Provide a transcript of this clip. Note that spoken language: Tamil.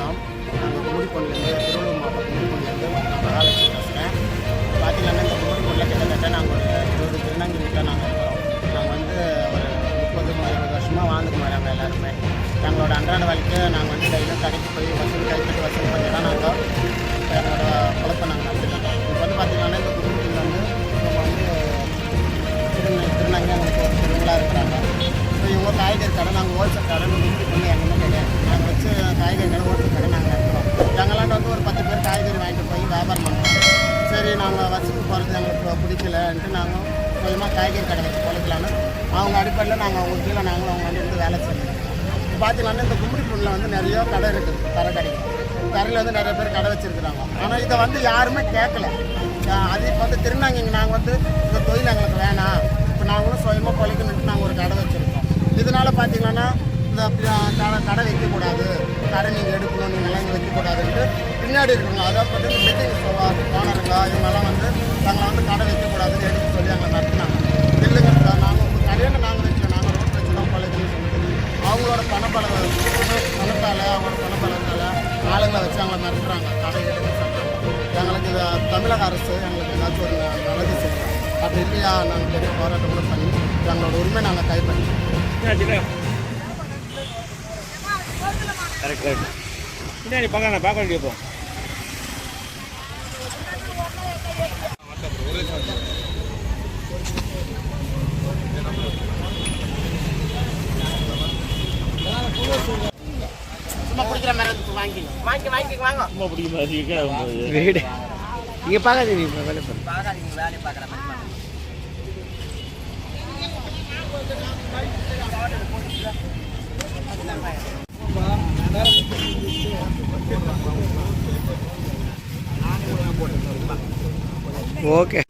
வணக்கம் நாங்கள் கும்மிடிப்பூண்லேருந்து திருவள்ளூர் மாவட்டம் கும்மிடிப்பூண்லேருந்து நான் மகாலட்சுமி பேசுகிறேன் பார்த்தீங்கன்னா இந்த கும்மிடிப்பூண்டில் கிட்டத்தட்ட நாங்கள் ஒரு இருபது திருநங்கை வீட்டில் நாங்கள் இருக்கிறோம் நாங்கள் வந்து ஒரு முப்பது இருபது வருஷமாக வாழ்ந்துட்டு நாங்கள் எல்லாருமே. எங்களோட அன்றாட வாழ்க்கையை நாங்கள் வந்து டெய்லியும் கடைக்கு போய் வசூல் பிடிக்கலன்ட்டு நாங்கள் கொஞ்சமாக காய்கறி கடை வச்சு பொழைக்கலான்னு அவங்க அடிப்படையில் நாங்கள் அவங்க கீழே நாங்களும் அவங்க வந்து வேலை செய்யணும் இப்போ பார்த்தீங்கன்னா இந்த கும்மிடிப்பூண்டில் வந்து நிறைய கடை இருக்குது கடை கடை கரையில் வந்து நிறைய பேர் கடை வச்சுருக்குறாங்க. ஆனால் இதை வந்து யாருமே கேட்கல. அது இப்போ வந்து திருநாங்க நாங்கள் வந்து இந்த தொழில் எங்களுக்கு வேணாம். இப்போ நாங்களும் சுயமாக பொழைக்கணுன்ட்டு நாங்கள் ஒரு கடை வச்சுருக்கோம். இதனால பார்த்தீங்கன்னா இந்த கடை கடை வைக்கக்கூடாது. கடை நீங்கள் எடுக்கணும் நீங்கள்லாம் இங்கே வைக்கக்கூடாதுன்ட்டு பின்னாடி இருக்குங்க அதாவது பார்த்தீங்கன்னா மீட்டிங் ஓனருங்க இவங்கெல்லாம் வந்து நாங்கள் வந்து கடை வைக்கக்கூடாதுன்னு எடுத்து சொல்லி அங்கே நடத்தினாங்க. இல்லைங்க சார் நாங்கள் உங்கள் கடையில் நாங்கள் வைக்கல நாங்கள் ரோட் வச்சு தான் சொல்லிட்டு. அவங்களோட பணப்பல பணத்தால் அவங்களோட பணப்பலத்தால் ஆளுங்களை வச்சு அவங்கள நடத்துகிறாங்க கடை எங்களுக்கு இதை தமிழக அரசு எங்களுக்கு ஏதாச்சும் ஒரு நல்லது செய்யலாம் அப்படி இல்லையா? நாங்கள் பெரிய போராட்டம் கூட பண்ணி எங்களோட உரிமை நாங்கள் கைப்பற்றி கரெக்ட் கரெக்ட். பின்னாடி பார்க்கலாம் பார்க்க வேண்டிய போ சும்மா குடிக்கிற மாதிரி வாங்கி வாங்கி வாங்கி. வாங்க ரொம்ப வீடு. பார்க்காதீங்க வேலை பண்ணு பார்க்காதீங்க வேலையை பார்க்குற மாதிரி ஓகே.